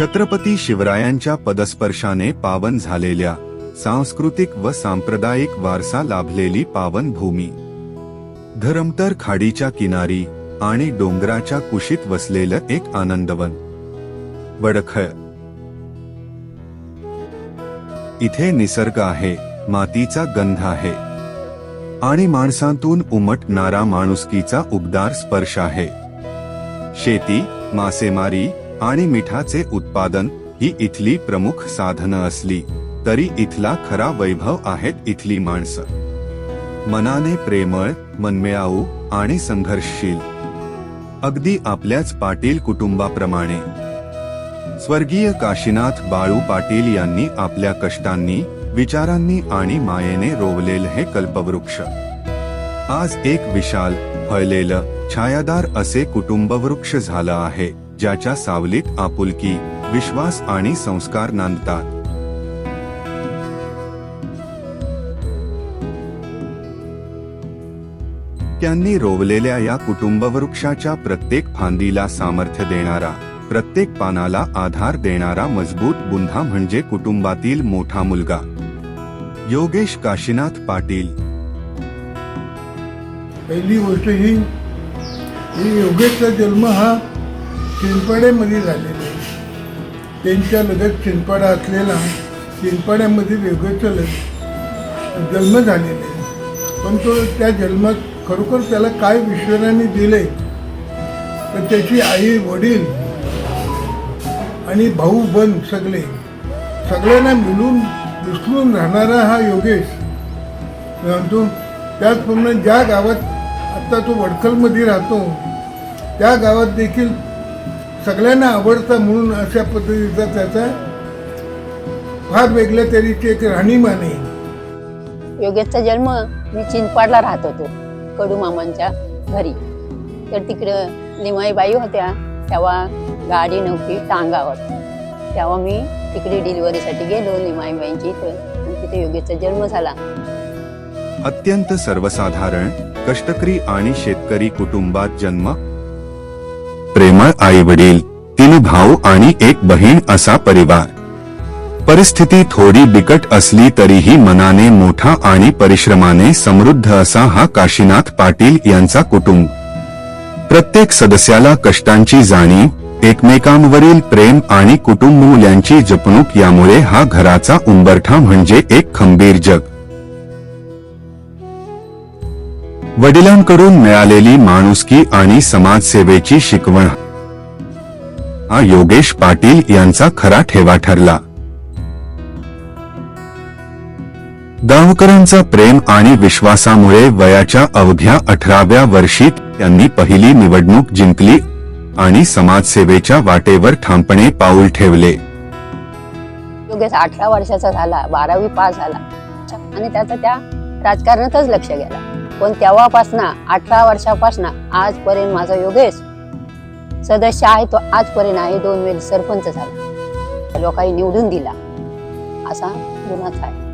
छत्रपती शिवरायांच्या पदस्पर्शाने पावन झालेल्या सांस्कृतिक व सांप्रदायिक वारसा लाभलेली पावन भूमी. धरमतर खाडीच्या किनारी आणि डोंगराच्या कुशीत वसलेलं एक आनंदवन. वडखळ. इथे निसर्ग आहे मातीचा गंध आहे. आणि माणसांतून उमटणारा माणुसकीचा उबदार स्पर्श आहे. शेती मासेमारी आणि मिठाचे उत्पादन ही इथली प्रमुख साधनं असली तरी इथला खरा वैभव आहेत इथली माणसं. मनाने प्रेमळ मनमिळाऊ आणि संघर्षशील. अगदी आपल्याच पाटील कुटुंबाप्रमाणे. स्वर्गीय काशीनाथ बाळू पाटील यांनी आपल्या कष्टांनी विचारांनी आणि मायेने रोवलेलं हे कल्पवृक्ष. आज एक विशाल फळलेलं छायादार असे कुटुंबवृक्ष झालं आहे. ज्याच्या सावलीत आपुलकी विश्वास आणि संस्कार नांदतात. त्यांनी रोवलेल्या या कुटुंबवृक्षाच्या प्रत्येक फांदीला सामर्थ्य देणारा प्रत्येक पानाला आधार देणारा मजबूत बुंधा म्हणजे कुटुंबातील मोठा मुलगा. योगेश काशीनाथ पाटील. पहिली गोष्ट ही ही योगेशचा जन्म हा चिंचपाड्यामध्ये झालेले आहे. त्यांच्या लगत चिंचपाडा असलेला चिंचपाड्यामध्ये वेगळं लग जन्म झालेला आहे. पण तो त्या जन्मात खरोखर त्याला काय ईश्वराने दिले तर त्याची आई वडील आणि भाऊ बन सगळे सगळ्यांना मिळून मिसळून राहणारा हा योगेश. म्हणतो त्याचप्रमाणे ज्या गावात आत्ता तो वडखलमध्ये राहतो त्या गावात देखील सगळ्यांना आवडता म्हणून अशा पद्धतीचा त्याचा फार वेगळ्या तऱ्हेची एक राहणीमान. आहे योगेशचा जन्म मी चिंचपाडला राहत होतो कडू मामांच्या घरी. तर तिकडं लिमाईबाई होत्या तेव्हा गाडी नव्हती टांगा होती तेव्हा मी तिकडे डिलिव्हरीसाठी गेलो लिमाईबाईंची इथं. आणि तिथे योगेशचा जन्म झाला. अत्यंत सर्वसाधारण कष्टकरी आणि शेतकरी कुटुंबात जन्म प्रेमळ आई वडील तीन भाऊ आणि एक बहीण असा परिवार. परिस्थिती थोडी बिकट असली तरीही मनाने मोठा आणि परिश्रमाने समृद्ध असा हा काशीनाथ पाटील यांचा कुटुंब. प्रत्येक सदस्याला कष्टांची जाणीव एकमेकांवरील प्रेम आणि कुटुंब मूल्यांची जपणूक यामुळे हा घराचा उंबरठा म्हणजे एक खंबीर जग. वडिलांकडून मिळालेली माणुसकी आणि समाजसेवेची शिकवण. हा योगेश पाटील यांचा खरा ठेवा ठरला. गावकऱ्यांचा प्रेम आणि विश्वासामुळे वयाच्या अवघ्या अठराव्या वर्षी त्यांनी पहिली निवडणूक जिंकली आणि समाजसेवेच्या वाटेवर ठामपणे पाऊल ठेवले. योगेश अठरा वर्षाचा झाला बारावी पास झाला. आणि त्याचा त्या राजकारणातच लक्ष गेला. पण तेव्हापासनं अठरा वर्षापासनं आजपर्यंत माझा योगेश सदस्य आहे तो आजपर्यंत आहे. दोन वेळी सरपंच झाला. लोकांनी निवडून दिला. असा गुन्हाच आहे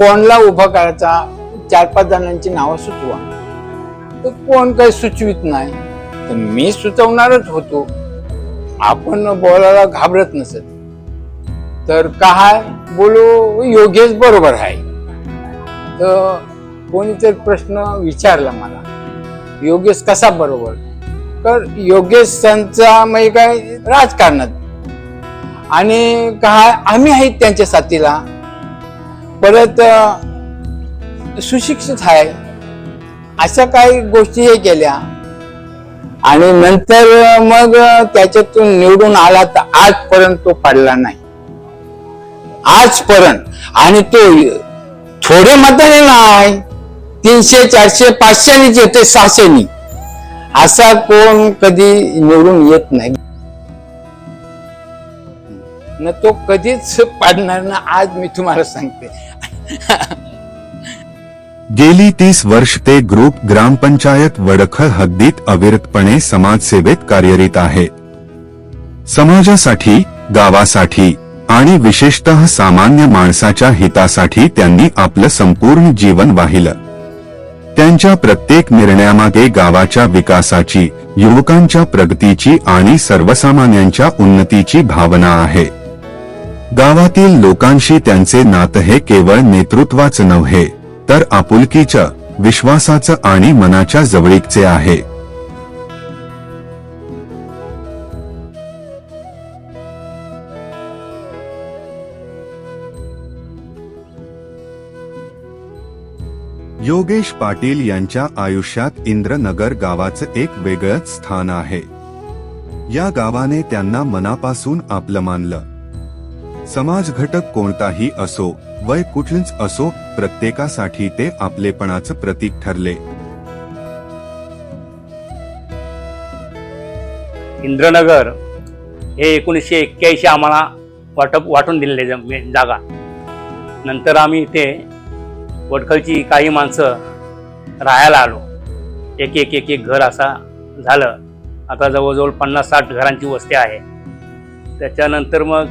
कोणला उभा करायचा? चार पाच जणांची नावं सुचवा. तर कोण काही सुचवित नाही. तर मी सुचवणारच होतो. आपण बोलायला घाबरत नसत तर काय? बोलू योगेश बरोबर आहे. तर कोणीतरी प्रश्न विचारला मला. योगेश कसा बरोबर? तर योगेशांचा म्हणजे काय? राजकारणात. आणि काय? आम्ही आहेत त्यांच्या साथीला. परत सुशिक्षित आहे. अशा काही गोष्टी हे केल्या. आणि नंतर मग त्याच्यातून निवडून आला तर आजपर्यंत तो पडला नाही. आजपर्यंत. आणि तो थोडे मताने नाही तीनशे चारशे पाचशेनीच येते सहाशेनी. असा कोण कधी निवडून येत नाही. न तो कधीच पाडणार ना आज मी तुम्हाला सांगते. गेली तीस वर्ष ते ग्रुप ग्रामपंचायत वडखळ हद्दीत अविरतपणे समाजसेवेत कार्यरत आहे. समाजासाठी गावासाठी आणि विशेषतः सामान्य माणसाच्या हितासाठी त्यांनी आपलं संपूर्ण जीवन वाहिलं. त्यांच्या प्रत्येक निर्णयामागे गावाच्या विकासाची युवकांच्या प्रगतीची आणि सर्वसामान्यांच्या उन्नतीची भावना आहे. गावातील लोकांशी त्यांचे नातं हे केवळ नेतृत्वाचं नव्हे तर आपुलकीच्या विश्वासाचं आणि मनाच्या जवळीकचे आहे. योगेश पाटील यांच्या आयुष्यात इंद्रनगर गावाचं एक वेगळंच स्थान आहे. या गावाने त्यांना मनापासून आपलं मानलं. समाज घटक कोणताही असो वय कुठलंच असो प्रत्येकासाठी ते आपलेपणाचं प्रतीक ठरले. इंद्रनगर हे एकोणीसशे एक्क्याऐंशी आम्हाला वाटप वाटून दिलेले जागा. नंतर आम्ही इथे वडखलची काही माणसं राहायला आलो. एक एक एक एक घर असा झालं. आता जवळजवळ पन्नास साठ घरांची वस्ती आहे. त्याच्यानंतर मग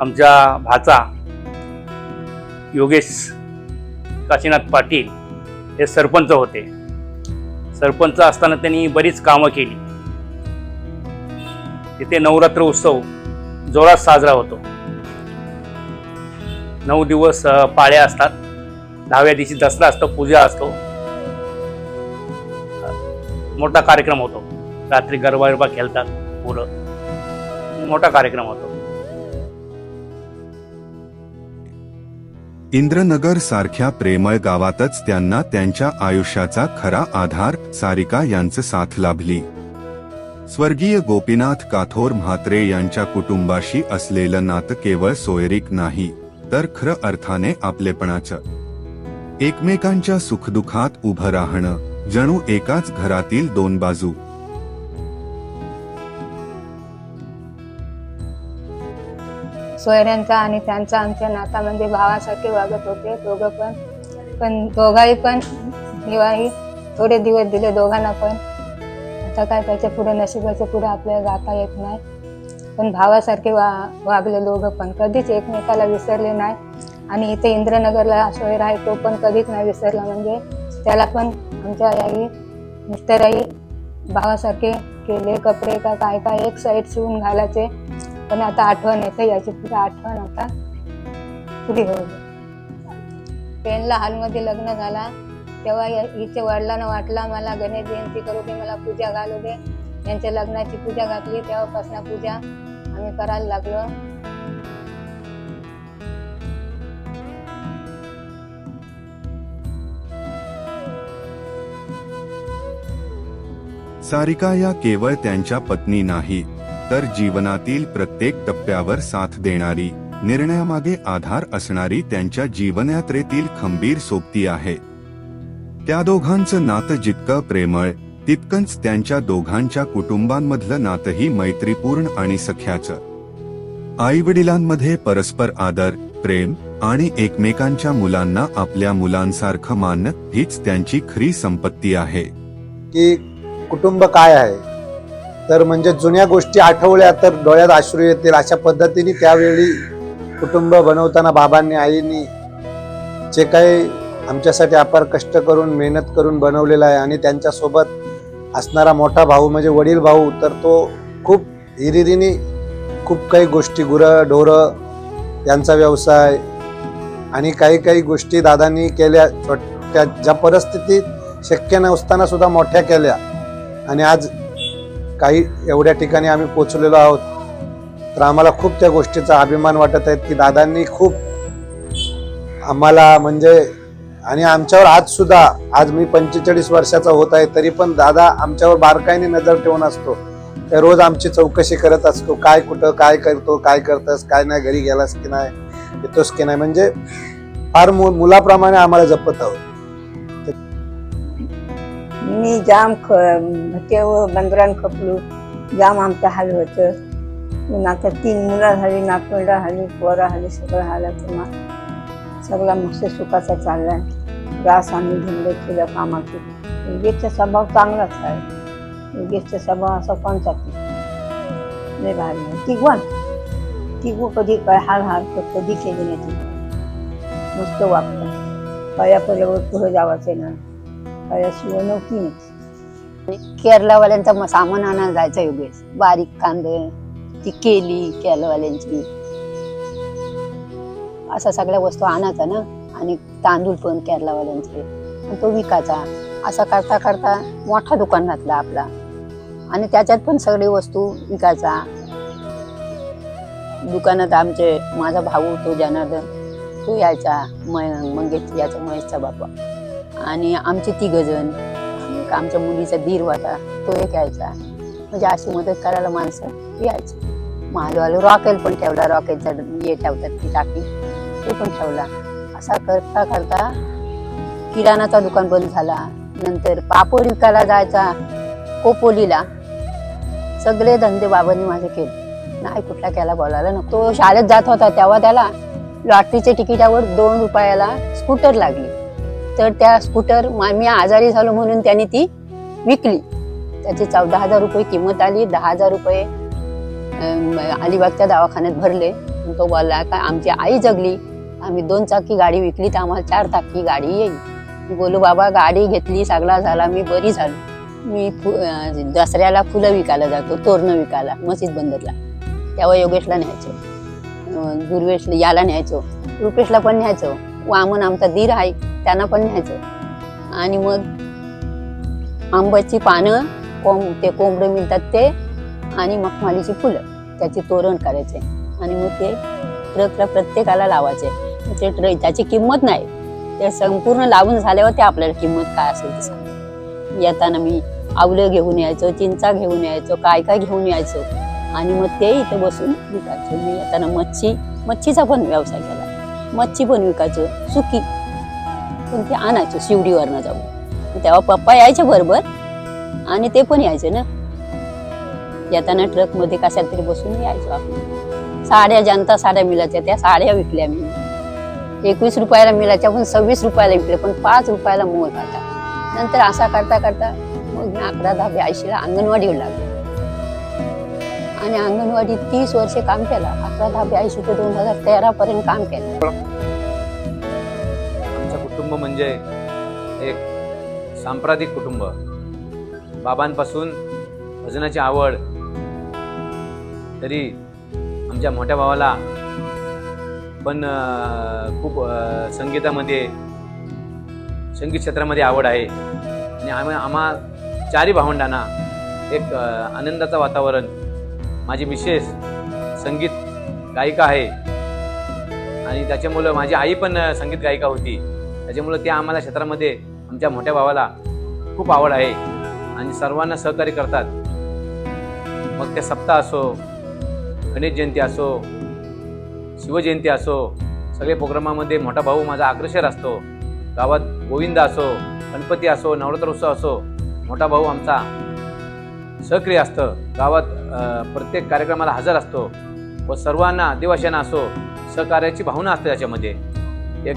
आमच्या भाचा योगेश काशीनाथ पाटील हे सरपंच होते. सरपंच असताना त्यांनी बरीच कामं केली. तिथे नवरात्र उत्सव जोरात साजरा होतो. नऊ दिवस पाळ्या असतात. दहाव्या दिवशी दसरा असतो पूजा असतो. मोठा कार्यक्रम होतो. रात्री गरबा गरबा खेळतात पुरं मोठा कार्यक्रम होतो. इंद्रनगर सारख्या प्रेमळ गावातच त्यांना त्यांच्या आयुष्याचा खरा आधार सारिका यांचं साथ लाभली. स्वर्गीय गोपीनाथ काथोर म्हात्रे यांच्या कुटुंबाशी असलेलं नातं केवळ सोयरीक नाही तर खरं अर्थाने आपलेपणाचं. एकमेकांच्या सुखदुखात उभं राहणं जणू एकाच घरातील दोन बाजू. सोयऱ्यांचा आणि त्यांचा आमच्या नाता म्हणजे भावासारखे वागत होते दोघं पण. पण दोघाही पण दिवाळी थोडे दिवस दिले दोघांना पण. आता काय त्याच्या पुढे नशिबाच्या पुढे आपल्याला जाता येत नाही. पण भावासारखे वा वागले दोघं पण. कधीच एकमेकाला विसरले नाही. आणि इथे इंद्रनगरला सोयर आहे तो पण कधीच नाही विसरला. म्हणजे त्याला पण आमच्या आई मिस्टरही भावासारखे केले कपडे का काय काय एक साईड शिवून घालायचे. पण आता आठवण येते याची पुढे आठवण आता. पुढे होऊ पेनला हालमध्ये लग्न झाला तेव्हा या- हिच्या वडिलांना वाटला मला गणेश जयंती करू दे मला पूजा घालू दे. यांच्या लग्नाची पूजा घातली तेव्हापासून पूजा आम्ही करायला लागलो. सारिका या केवळ त्यांच्या पत्नी नाही तर जीवनातील प्रत्येक टप्प्यावर साथ देणारी निर्णयामागे आधार असणारी त्यांच्या जीवनयात्रेतील खंबीर सोबती आहे. त्या दोघांचं नातं जितकं प्रेमळ तितकंच त्यांच्या दोघांच्या कुटुंबांमधलं नातंही मैत्रीपूर्ण आणि सख्याचं. आई वडिलांमध्ये परस्पर आदर प्रेम आणि एकमेकांच्या मुलांना आपल्या मुलांसारखं मानणं हीच त्यांची खरी संपत्ती आहे. की कुटुंब काय आहे? तर म्हणजे जुन्या गोष्टी आठवल्या तर डोळ्यात अश्रू येतील. अशा पद्धतीने त्यावेळी कुटुंब बनवताना बाबांनी आईनी जे काही आमच्यासाठी अपार कष्ट करून मेहनत करून बनवलेलं आहे आणि त्यांच्यासोबत असणारा मोठा भाऊ म्हणजे वडील भाऊ तर तो खूप हिरिरीने खूप काही गोष्टी गुरं ढोरं यांचा व्यवसाय आणि काही काही गोष्टी दादांनी केल्या. छोट्या ज्या परिस्थितीत शक्य नसताना सुद्धा मोठ्या केल्या. आणि आज काही एवढ्या ठिकाणी आम्ही पोचलेलो आहोत. तर आम्हाला खूप त्या गोष्टीचा अभिमान वाटत आहे की दादांनी खूप आम्हाला म्हणजे आणि आमच्यावर आजसुद्धा आज मी पंचेचाळीस वर्षाचा होत आहे तरी पण दादा आमच्यावर बारकाईने नजर ठेवून असतो. ते रोज आमची चौकशी करत असतो काय कुठं काय करतो काय करतस काय नाही घरी गेलास की नाही येतोस की नाही म्हणजे फार मु- मुलाप्रमाणे आम्हाला जपत आहोत. मी जाम ख भट्ट्यावर बंदरान खपलो. जाम आमचं हाल होतं. पण आता तीन मुलं झाली नातवंडा झाली पोरं झाली सगळं झालं किंवा सगळा मस्त सुखाचा चाललाय. रास आम्ही धंदे केलं कामाचे योगेशचा स्वभाव चांगलाच आहे. योगेशचा स्वभाव असा कोणता नाही भारी आहे. तिघवान तिघू कधी काय हाल हाल तर कधी केली नाही ती. मस्त वागतात. पाया पल्यावर पुढे जावाचे ना नव्हती. नाही केरलावाल्यांचा सामान आणायला जायचं योगेश. बारीक कांदे ती केली केरलावाल्यांची असा सगळ्या वस्तू आणायचा ना? आणि तांदूळ पण केरलावाल्यांचे आणि तो विकायचा. असा करता करता मोठा दुकान घातला आपला. आणि त्याच्यात पण सगळी वस्तू विकायचा. दुकानात आमचे माझा भाऊ तो जनार्दन तो यायचा म- मंगेश याचा महेशचा बापा आणि आमचे तिघजण आमच्या मुलीचा धीर होता तो एक यायचा. म्हणजे अशी मदत करायला माणसं यायची. मग आलो रॉकेल पण ठेवला रॉकेलचा हे ठेवतात ती टाकी ते पण ठेवला. असा करता करता किराणाचा दुकान बंद झाला. नंतर पापड विकायला जायचा कोपोलीला. सगळे धंदे बाबांनी माझे केले. नाही कुठला केला बोलायला ना तो शाळेत जात होता तेव्हा त्याला लॉटरीच्या तिकिटावर दोन रुपयाला स्कूटर लागली. तर त्या स्कूटर मा- मी आजारी झालो म्हणून त्याने ती विकली. त्याची चौदा हजार रुपये किंमत आली. दहा हजार रुपये अलिबागच्या दवाखान्यात भरले. तो बोलला का आमची आई जगली. आम्ही दोन चाकी गाडी विकली तर आम्हाला चार चाकी गाडी येईल. मी बोलू बाबा गाडी घेतली सगळा झाला मी बरी झालो. मी फु दसऱ्याला फुलं विकायला जातो तोरणं विकायला मस्जिद बंदरला. तेव्हा योगेशला न्यायचो. दुर्वेशला याला न्यायचो. रुपेशला पण न्यायचो. वामन आमचा दीर आहे त्यांना पण न्यायचं आणि मग आंब्याची पानं कोंब ते कोंबडे मिळतात ते आणि मखमालीची फुलं त्याचे तोरण करायचे. आणि मग ते ट्रकला प्रत्येकाला लावायचे. ते ट्रक त्याची किंमत नाही. ते संपूर्ण लावून झाल्यावर ते आपल्याला किंमत काय असेल ते सांग येताना मी आवलं घेऊन यायचो चिंचा घेऊन यायचो काय काय घेऊन यायचो. आणि मग ते इथे बसून विकायचो. मी येताना मच्छी मच्छीचा पण व्यवसाय केला. मच्छी पण विकायचो सुकी. पण ते आणायचो शिवडीवरनं जाऊन. तेव्हा पप्पा यायचे बरोबर आणि ते पण यायचे ना? येताना ट्रकमध्ये कशा कशाला तरी बसून यायचो आपण. साड्या जनता साड्या मिळायच्या त्या साड्या विकल्या मी. एकवीस रुपयाला मिळायच्या पण सव्वीस रुपयाला विकल्या पण पाच रुपयाला मोल काढला नंतर असा करता करता मग मी अकरा दहा ब्याऐंशीला अंगणवाडीवर लागलो. आणि अंगणवाडीत तीस वर्षे काम केलं. अकरा दहा ब्याऐंशी ते दोन हजार तेरा पर्यंत काम केलं. आमचं कुटुंब म्हणजे एक सांप्रदायिक कुटुंब. बाबांपासून भजनाची आवड तरी आमच्या मोठ्या भावाला पण खूप संगीतामध्ये संगीत क्षेत्रामध्ये आवड आहे. आणि आम्हा आम्हा चारही भावंडांना एक आनंदाचं वातावरण माझी मिसेस संगीत गायिका आहे. आणि त्याच्यामुळं माझी आई पण संगीत गायिका होती. त्याच्यामुळं त्या आम्हाला क्षेत्रामध्ये आमच्या मोठ्या भावाला खूप आवड आहे. आणि सर्वांना सहकार्य करतात. मग ते सप्ताह असो गणेश जयंती असो शिवजयंती असो सगळे प्रोग्रामामध्ये मोठा भाऊ माझा अग्रसर असतो. गावात गोविंद असो गणपती असो नवरात्र उत्सव असो मोठा भाऊ आमचा सक्रिय असतं. गावात प्रत्येक कार्यक्रमाला हजर असतो व सर्वांना आदिवासींना असो सहकार्याची भावना असते त्याच्यामध्ये. एक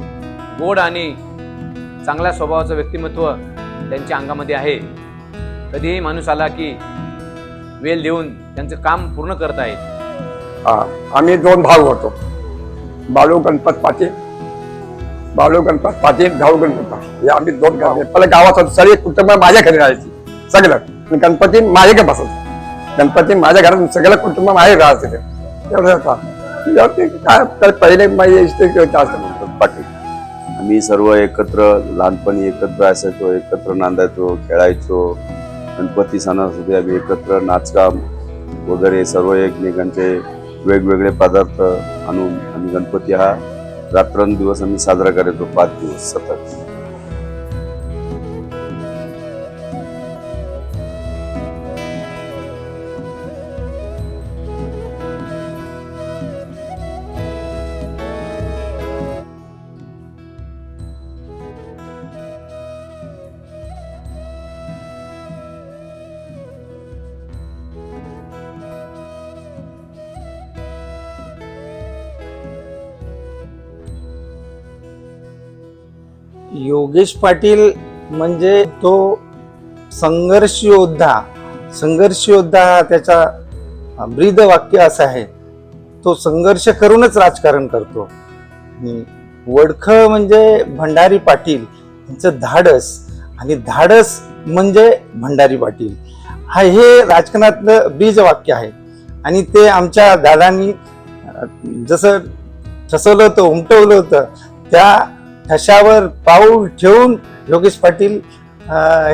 गोड आणि चांगल्या स्वभावाचं व्यक्तिमत्व त्यांच्या अंगामध्ये आहे. कधीही माणूस आला की वेल देऊन त्यांचं काम पूर्ण करत आहेत आम्ही दोन भाऊ होतो. बाळू गणपत पाटील बाळू गणपत पाटील भाऊ गणपत पाटील. हे आम्ही दोन गाव पहिल्या गावात सर्व कुटुंब माझ्या घरी राहायची. सगळं. आणि गणपती माझ्या घरी बसायचं गणपती माझ्या घरात सगळं कुटुंब माझे राहायचं ते एवढं काय तर पहिले माझे बाकी. आम्ही सर्व एकत्र लहानपणी एकत्र असायचो एकत्र नांदायचो खेळायचो. गणपती सणासाठी आम्ही एकत्र नाचकाम वगैरे सर्व एकमेकांचे वेगवेगळे पदार्थ आणून आम्ही गणपती हा रात्रंदिवस आम्ही साजरा करायचो पाच दिवस सतत. योगेश पाटील म्हणजे तो संघर्ष योद्धा संघर्ष योद्धा हा त्याचा ब्रीद वाक्य असं आहे. तो संघर्ष करूनच राजकारण करतो. वडखळ म्हणजे भंडारी पाटील यांचं धाडस आणि धाडस म्हणजे भंडारी पाटील. हा हे राजकारणातलं बीज वाक्य आहे. आणि ते आमच्या दादांनी जसं ठसवलं होतं उमटवलं होतं त्या ठशावर पाऊल ठेवून योगेश पाटील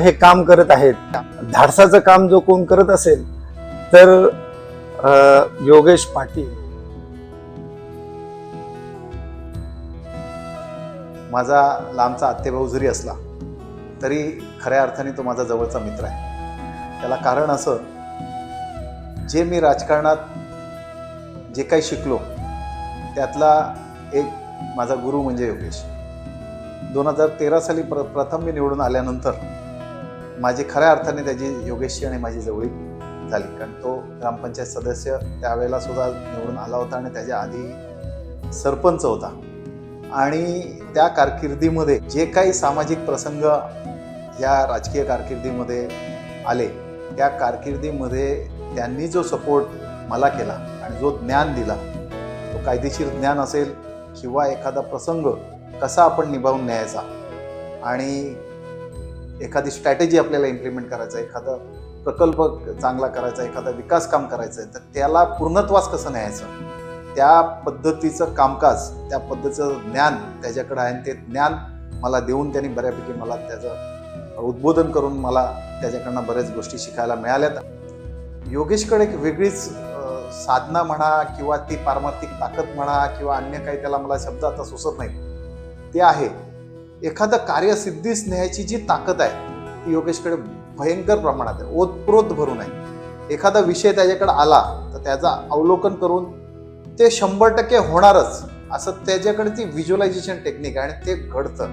हे काम करत आहेत. धाडसाचं काम जो कोण करत असेल तर योगेश पाटील. माझा लांबचा आत्तेभाऊ जरी असला तरी खऱ्या अर्थाने तो माझा जवळचा मित्र आहे. त्याला कारण असं जे मी राजकारणात जे काही शिकलो त्यातला एक माझा गुरु म्हणजे योगेश. दोन हजार तेरा साली प्र प्रथम मी निवडून आल्यानंतर माझी खऱ्या अर्थाने त्याची योगेशची आणि माझी जवळीक झाली. कारण तो ग्रामपंचायत सदस्य त्यावेळेला सुद्धा निवडून आला होता आणि त्याच्या आधी सरपंच होता. आणि त्या कारकिर्दीमध्ये जे काही सामाजिक प्रसंग या राजकीय कारकिर्दीमध्ये आले त्या कारकिर्दीमध्ये त्यांनी जो सपोर्ट मला केला आणि जो ज्ञान दिला तो कायदेशीर ज्ञान असेल किंवा एखादा प्रसंग कसा आपण निभावून न्यायचा? आणि एखादी स्ट्रॅटेजी आपल्याला इम्प्लिमेंट करायचा एखादा प्रकल्प चांगला करायचा एखादा विकास काम करायचं आहे तर त्याला पूर्णत्वास कसं न्यायचं? त्या पद्धतीचं कामकाज त्या पद्धतीचं ज्ञान त्याच्याकडे आहे आणि ते ज्ञान मला देऊन त्यांनी बऱ्यापैकी मला त्याचं उद्बोधन करून मला त्याच्याकडनं बऱ्याच गोष्टी शिकायला मिळाल्यात. योगेशकडे एक वेगळीच साधना म्हणा किंवा ती पारमार्थिक ताकद म्हणा किंवा अन्य काही त्याला मला शब्द आता सुचत नाही ते आहे. एखादं कार्यसिद्धीस न्यायची जी ताकद आहे ती योगेशकडे भयंकर प्रमाणात आहे. ओतप्रोत भरून आहे. एखादा विषय त्याच्याकडे आला तर त्याचा अवलोकन करून ते शंभर टक्के होणारच असं त्याच्याकडे ती व्हिज्युअलायझेशन टेक्निक आहे आणि ते घडतं.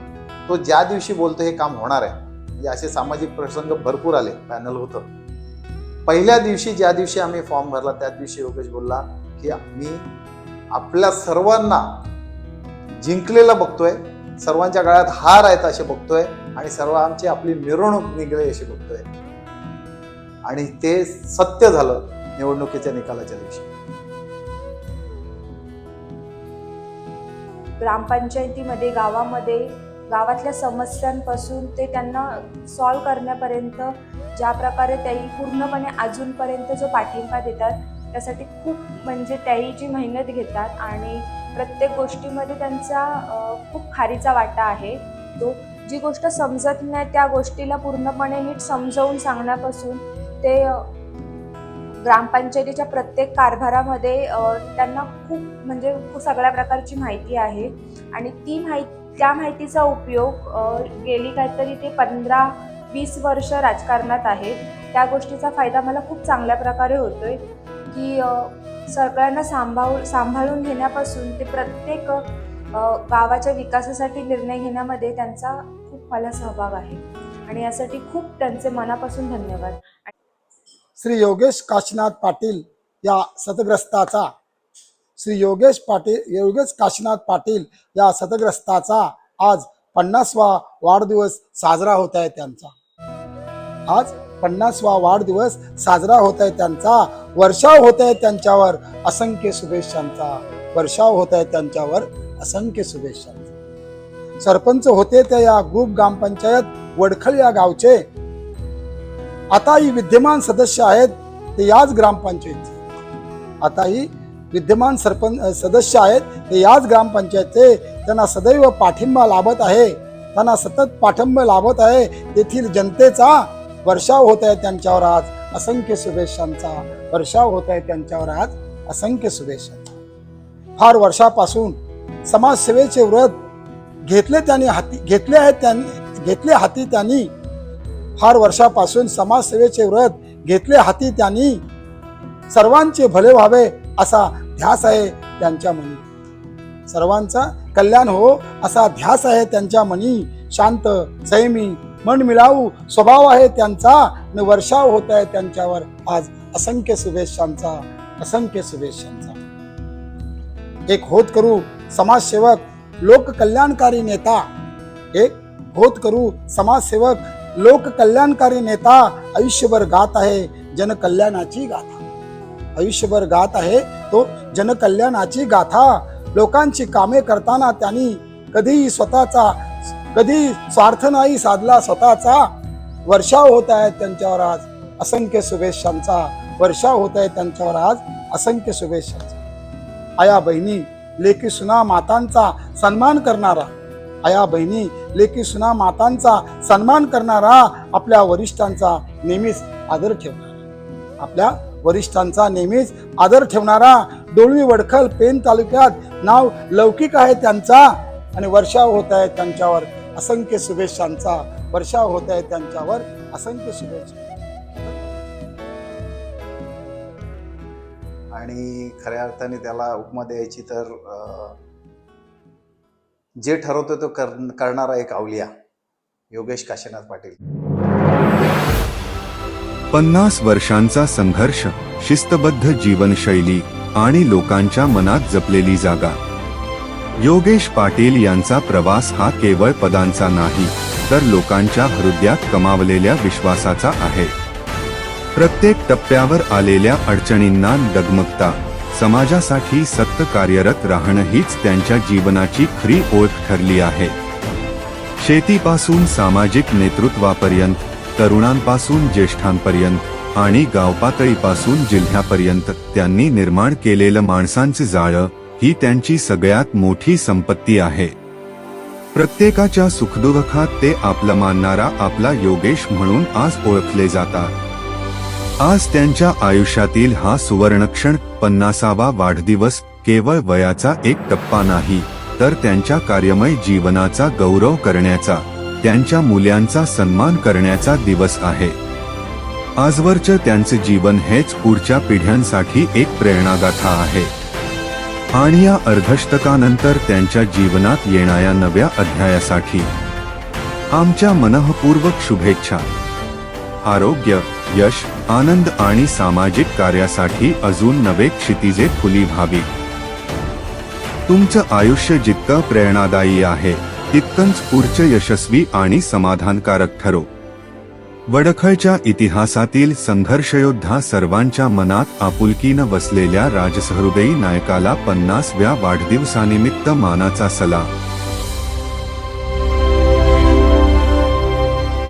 तो ज्या दिवशी बोलतो हे काम होणार आहे. म्हणजे असे सामाजिक प्रसंग भरपूर आले पॅनल होतं. पहिल्या दिवशी ज्या दिवशी आम्ही फॉर्म भरला त्या दिवशी योगेश बोलला की मी आपल्या सर्वांना जिंकलेलं बघतोय. सर्वांच्या गळ्यात हार आहेत असे बघतोय आणि सर्व आमची आपली मिरवणूक निघले अशी बघतोय. आणि ते सत्य झालं निवडणुकीच्या निकालाच्या दिवशी. ग्रामपंचायतीमध्ये गावामध्ये गावातल्या समस्यांपासून ते त्यांना सॉल्व करण्यापर्यंत ज्या प्रकारे त्याही पूर्णपणे अजूनपर्यंत जो पाठिंबा देतात त्यासाठी खूप म्हणजे त्याही जी मेहनत घेतात आणि प्रत्येक गोष्टीमध्ये त्यांचा खूप खारीचा वाटा आहे. तो जी गोष्ट समजत नाही त्या गोष्टीला पूर्णपणे नीट समजावून सांगण्यापासून ते ग्रामपंचायतीच्या प्रत्येक कारभारामध्ये त्यांना खूप म्हणजे खूप सगळ्या प्रकारची माहिती आहे. आणि ती माहिती त्या माहितीचा उपयोग गेली काहीतरी ते पंधरा वीस वर्ष राजकारणात आहे. त्या गोष्टीचा फायदा मला खूप चांगल्या प्रकारे होतोय की सगळ्यांना सांभाळ सांभाळून घेण्यापासून ते प्रत्येक गावाच्या विकासासाठी निर्णय घेण्यामध्ये त्यांचा खूप मला सहभाग आहे. आणि यासाठी खूप त्यांचे मनापासून धन्यवाद. श्री योगेश काशीनाथ पाटील या सतग्रस्ताचा श्री योगेश पाटील योगेश काशीनाथ पाटील या सतग्रस्ताचा आज पन्नासवा वाढदिवस साजरा होत आहे त्यांचा. आज पन्नासवा वाढदिवस साजरा होत आहे त्यांचा. वर्षाव होत आहे त्यांच्यावर असंख्य शुभेच्छांचा. वर्षाव होत आहे त्यांच्यावर असंख्य शुभेच्छांचा. सरपंच होते ते या ग्रुप ग्रामपंचायत वडखल या गावचे. आताही विद्यमान सदस्य आहेत ते याच ग्रामपंचायतचे आताही विद्यमान सरपंच सदस्य आहेत ते याच ग्रामपंचायतचे त्यांना सदैव पाठिंबा लाभत आहे. त्यांना सतत पाठिंबा लाभत आहे. तेथील जनतेचा वर्षाव होत आहे त्यांच्यावर आज. असंख्य शुभेच्छांचा वर्षाव होत आहे त्यांच्यावर आज. असंख्य शुभेच्छांचा फार वर्षापासून समाजसेवेचे व्रत घेतले त्यांनी हाती घेतले आहेत त्यांनी घेतले हाती त्यांनी. फार वर्षापासून समाजसेवेचे व्रत घेतले हाती त्यांनी. सर्वांचे भले व्हावे असा ध्यास आहे त्यांच्या मनी. सर्वांचा कल्याण हो असा ध्यास आहे त्यांच्या मनी. शांत संयमी मन मिळावू स्वभाव आहे त्यांचा. आणि वर्षाव होत आहे त्यांच्यावर आज असंख्य शुभेच्छांचा असंख्य शुभेच्छांचा. एक होत करू समाजसेवक लोककल्याणकारी नेता. एक होत करू समाजसेवक लोककल्याणकारी नेता आयुष्यभर गात आहे जनकल्याणाची गाथा. आयुष्यभर गात आहे तो जनकल्याणाची गाथा. लोकांची कामे करताना त्यांनी कधीही स्वतःचा कधी स्वार्थ नाही साधला स्वतःचा. वर्षाव होत आहे त्यांच्यावर आज. असंख्य शुभेच्छांचा. वर्षाव होत आहे त्यांच्यावर आज असंख्य शुभेच्छांचा. आया बहिणी लेकी सुना मातांचा सन्मान करणारा. आया बहिणी लेकी सुना मातांचा सन्मान करणारा आपल्या वरिष्ठांचा नेहमीच आदर ठेवणारा. आपल्या वरिष्ठांचा नेहमीच आदर ठेवणारा डोळवी वडखल पेन तालुक्यात नाव लौकिक आहे त्यांचा आणि वर्षाव होत आहे त्यांच्यावर असंख्य शुभेच्छांचा वर्षाव होत आहे त्यांच्यावर. असंख्य शुभेच्छा. आणि खऱ्या अर्थाने त्याला उपमा द्यायची तर जे ठरवतो तो कर करणारा एक अवलिया योगेश काशीनाथ पाटील. पन्नास वर्षांचा संघर्ष शिस्तबद्ध जीवनशैली आणि लोकांच्या मनात जपलेली जागा. योगेश पाटील यांचा प्रवास हा केवळ पदांचा नाही तर लोकांच्या हृदयात कमावलेल्या विश्वासाचा आहे. प्रत्येक टप्प्यावर आलेल्या अडचणींना डगमगता समाजासाठी सत्य कार्यरत राहणं हीच त्यांच्या जीवनाची खरी ओळख ठरली आहे. शेतीपासून सामाजिक नेतृत्वापर्यंत तरुणांपासून ज्येष्ठांपर्यंत आणि गावपातळीपासून जिल्ह्यापर्यंत त्यांनी निर्माण केलेलं माणसांचं जाळं ही त्यांची सगळ्यात मोठी संपत्ती आहे. प्रत्येकाच्या सुखदुःखात ते आपलं मानणारा आपला योगेश म्हणून आज ओळखले जातात. आज त्यांच्या आयुष्यातील हा सुवर्णक्षण पन्नासावा वाढदिवस केवळ वयाचा एक टप्पा नाही तर त्यांच्या कार्यमय जीवनाचा गौरव करण्याचा त्यांच्या मुल्यांचा सन्मान करण्याचा दिवस आहे. आजवरचं त्यांचे जीवन हेच पुढच्या पिढ्यांसाठी एक प्रेरणागाथा आहे. आणि या अर्धष्टकानंतर त्यांच्या जीवनात येणाऱ्या नव्या अध्यायासाठी आमच्या मनःपूर्वक शुभेच्छा. आरोग्य यश आनंद आणि सामाजिक कार्यासाठी अजून नवे क्षितिजे खुली व्हावी. तुमचं आयुष्य जितकं प्रेरणादायी आहे तितकंच पुढचं यशस्वी आणि समाधानकारक ठरो. वडखळच्या इतिहासातील संघर्षयोद्धा सर्वांच्या मनात आपुलकीनं बसलेल्या राजसहृदयी नायकाला पन्नासव्या वाढदिवसानिमित्त मानाचा सला.